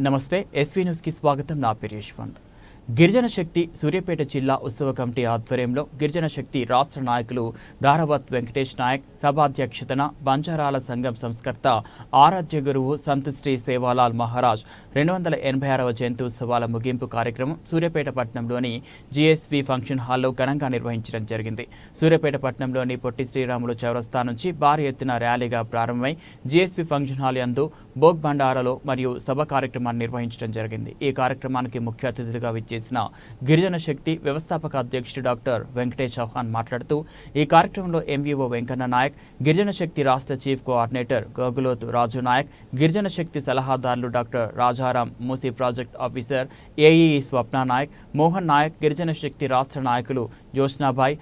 నమస్తే ఎస్వీ న్యూస్కి స్వాగతం. నా పేరు యశ్వంత్. గిరిజన శక్తి సూర్యాపేట జిల్లా ఉత్సవ కమిటీ ఆధ్వర్యంలో గిరిజన శక్తి రాష్ట్ర నాయకులు దారావత్ వెంకటేష్ నాయక్ సభాధ్యక్షతన బంజారాల సంఘం సంస్కర్త ఆరాధ్య గురువు సంత్ శ్రీ సేవాలాల్ మహారాజ్ రెండు వందల ఎనభై ఆరవ జయంతి ఉత్సవాల ముగింపు కార్యక్రమం సూర్యాపేట పట్టణంలోని జిఎస్వి ఫంక్షన్ హాల్లో ఘనంగా నిర్వహించడం జరిగింది. సూర్యాపేట పట్టణంలోని పొట్టి శ్రీరాములు చౌరస్తా నుంచి భారీ ఎత్తున ర్యాలీగా ప్రారంభమై జిఎస్వి ఫంక్షన్ హాల్ యందు భోగ్ భండారాలో మరియు సభ కార్యక్రమాన్ని నిర్వహించడం జరిగింది. ఈ కార్యక్రమానికి ముఖ్య అతిథిగా చేసిన గిరిజన శక్తి వ్యవస్థాపక అధ్యక్షుడు డాక్టర్ వెంకటేష్ చౌహాన్ మాట్లాడుతూ ఈ కార్యక్రమంలో ఎంవీఓ వెంకన్న నాయక్ గిరిజన శక్తి రాష్ట్ర చీఫ్ కోఆర్డినేటర్ గోగులోత్ రాజు నాయక్ గిరిజన శక్తి సలహాదారులు doctor Rajaram Musi project officer AE Swapna Nayak Mohan Nayak Girijana Shakti రాష్ట్ర నాయకులు జ్యోత్స్నాభాయ్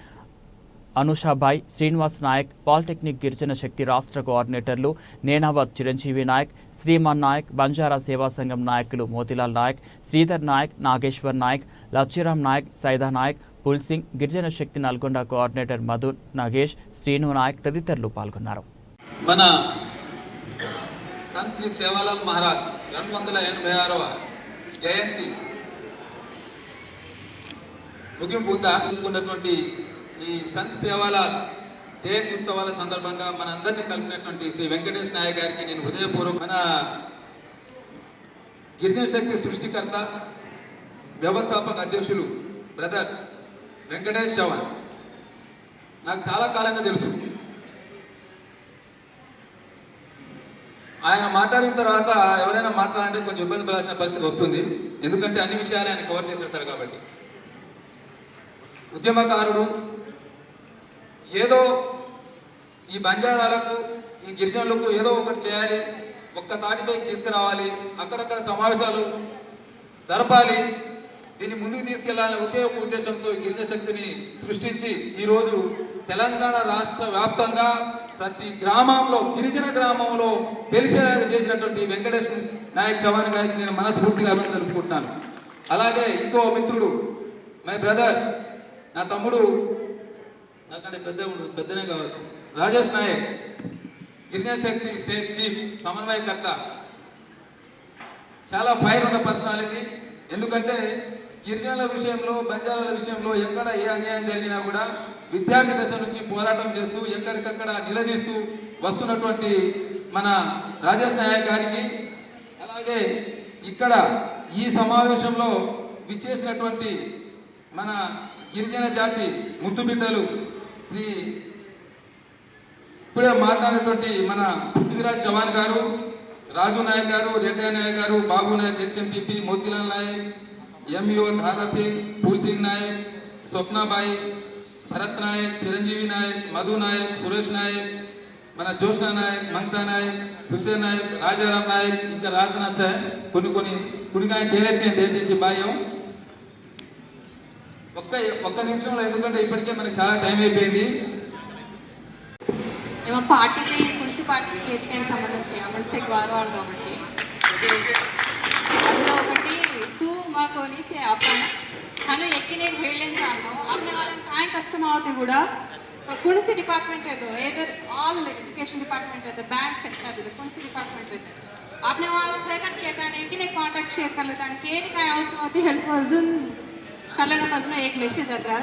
అనుషాభాయ్ శ్రీనివాస్ నాయక్ పాలిటెక్నిక్ గిరిజన శక్తి రాష్ట్ర కోఆర్డినేటర్లు నేనావత్ చిరంజీవి నాయక్ శ్రీమాన్ నాయక్ బంజారా సేవా సంఘం నాయకులు మోతిలాల్ నాయక్ శ్రీధర్ నాయక్ నాగేశ్వర్ నాయక్ లచ్చిరామ్ నాయక్ సైదా నాయక్ పుల్సింగ్ గిరిజన శక్తి నల్గొండ కోఆర్డినేటర్ మధు నాగేష్ శ్రీను నాయక్ తదితరులు పాల్గొన్నారు. మన సంత్ శ్రీ సేవాలాల్ మహారాజ్ రెండు వందల ఎనభై ఆరవ జయంతి ముగింపు ఈ సంత్ సేవాల జయంతి ఉత్సవాల సందర్భంగా మనందరినీ కలిపినటువంటి శ్రీ వెంకటేష్ నాయక్ గారికి నేను హృదయపూర్వక మన గిరిజన శక్తి సృష్టికర్త వ్యవస్థాపక అధ్యక్షులు బ్రదర్ వెంకటేష్ చవాన్ నాకు చాలా కాలంగా తెలుసు. ఆయన మాట్లాడిన తర్వాత ఎవరైనా మాట్లాడాలంటే కొంచెం ఇబ్బంది పడాల్సిన పరిస్థితి వస్తుంది. ఎందుకంటే అన్ని విషయాలు ఆయన కవర్ చేసేస్తారు కాబట్టి. ఉద్యమకారుడు ఏదో ఈ బంజారాలకు ఈ గిరిజనులకు ఏదో ఒకటి చేయాలి ఒక్క తాటిపైకి తీసుకురావాలి అక్కడక్కడ సమావేశాలు జరపాలి దీన్ని ముందుకు తీసుకెళ్ళాలని ఒకే ఒక ఉద్దేశంతో గిరిజన శక్తిని సృష్టించి ఈరోజు తెలంగాణ రాష్ట్ర వ్యాప్తంగా ప్రతి గ్రామంలో గిరిజన గ్రామంలో తెలిసేలాగా చేసినటువంటి వెంకటేష్ నాయక్ చవాన్ గారికి నేను మనస్ఫూర్తిగా అభినందనుకుంటున్నాను అలాగే ఇంకో మిత్రుడు మై బ్రదర్ నా తమ్ముడు నాకంటే పెద్ద పెద్దనే కావచ్చు. రాజేష్ నాయక్ గిరిజన శక్తి స్టేట్ చీఫ్ సమన్వయకర్త. చాలా ఫైర్ ఉన్న పర్సనాలిటీ. ఎందుకంటే గిరిజనుల విషయంలో బంజారాల విషయంలో ఎక్కడ ఏ అన్యాయం జరిగినా కూడా విద్యార్థి దశ నుంచి పోరాటం చేస్తూ ఎక్కడికక్కడ నిలదీస్తూ వస్తున్నటువంటి మన రాజేష్ నాయక్ గారికి అలాగే ఇక్కడ ఈ సమావేశంలో విచ్చేసినటువంటి మన గిరిజన జాతి ముద్దు బిడ్డలు శ్రీ ఇప్పుడే మాట్లాడినటువంటి మన పృథ్వీరాజ్ చవాన్ గారు రాజు Naik garu Reddy Nayak garu Babu Nayak ex MPP Motilal Nayak MEO Dhara Singh Phool Singh Nayak Swapnabai Bharat Nayak Chiranjeevi Nayak Madhu Nayak Suresh Nayak మన జోషా నాయక్ మమతా నాయక్ హుసేన్ నాయక్ రాజారాం నాయక్ ఇంకా రాజనాథ్ సార్ కొన్ని కొన్ని కుడికాయ కేరెట్ చేయండి దయచేసి బాహ్యం ఒక్క ఒక్క నిమిషంలో ఎందుకంటే ఇప్పటికే మనకి చాలా టైం అయిపోయింది. మేము పార్టీకి కుర్చీ పార్టీకి వేటికైనా సంబంధించి అమర్సే కాబట్టి. అందులో మా కొనేసి అప్పన. కానీ ఎక్కి నేను వెళ్ళేది కాను అప్పుడు వాళ్ళకి ఆయన కష్టం అవుతుంది కూడా ಕುಣಸಿ డిపార్ట్మెంట్ ಇದು ಏದರ್ ಆಲ್ ಎಜುಕೇಶನ್ ಡಿಪಾರ್ಟ್ಮೆಂಟ್ ಇದು ಬ್ಯಾಂಕ್ ಸೆಕ್ಟರ್ ಇದು ಕುಣಸಿ ಡಿಪಾರ್ಟ್ಮೆಂಟ್ ಇದು आपने वहाँ से कर కాంటాక్ట్ है कि ने అవసరం शेयर హెల్ప్ लेता कल्याण अजून एक मेसेज आता